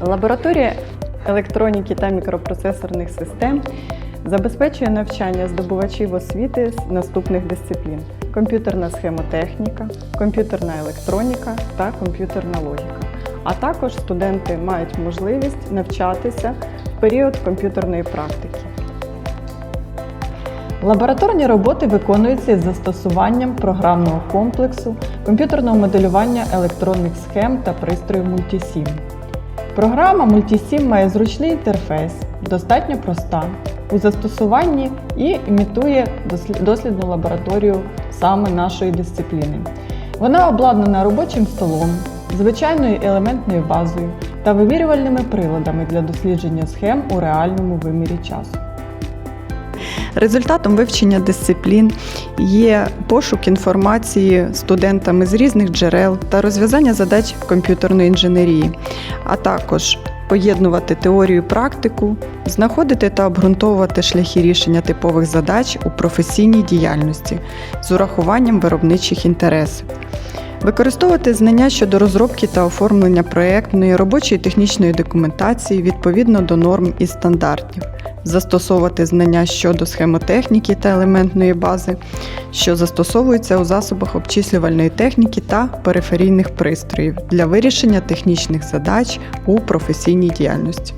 Лабораторія електроніки та мікропроцесорних систем забезпечує навчання здобувачів освіти з наступних дисциплін: комп'ютерна схемотехніка, комп'ютерна електроніка та комп'ютерна логіка. А також студенти мають можливість навчатися в період комп'ютерної практики. Лабораторні роботи виконуються із застосуванням програмного комплексу, комп'ютерного моделювання електронних схем та пристроїв Multisim. Програма Multisim має зручний інтерфейс, достатньо проста у застосуванні і імітує дослідну лабораторію саме нашої дисципліни. Вона обладнана робочим столом, звичайною елементною базою та вимірювальними приладами для дослідження схем у реальному вимірі часу. Результатом вивчення дисциплін є пошук інформації студентами з різних джерел та розв'язання задач комп'ютерної інженерії, а також поєднувати теорію і практику, знаходити та обґрунтовувати шляхи рішення типових задач у професійній діяльності з урахуванням виробничих інтересів. Використовувати знання щодо розробки та оформлення проєктної робочої технічної документації відповідно до норм і стандартів, застосовувати знання щодо схемотехніки та елементної бази, що застосовуються у засобах обчислювальної техніки та периферійних пристроїв для вирішення технічних задач у професійній діяльності.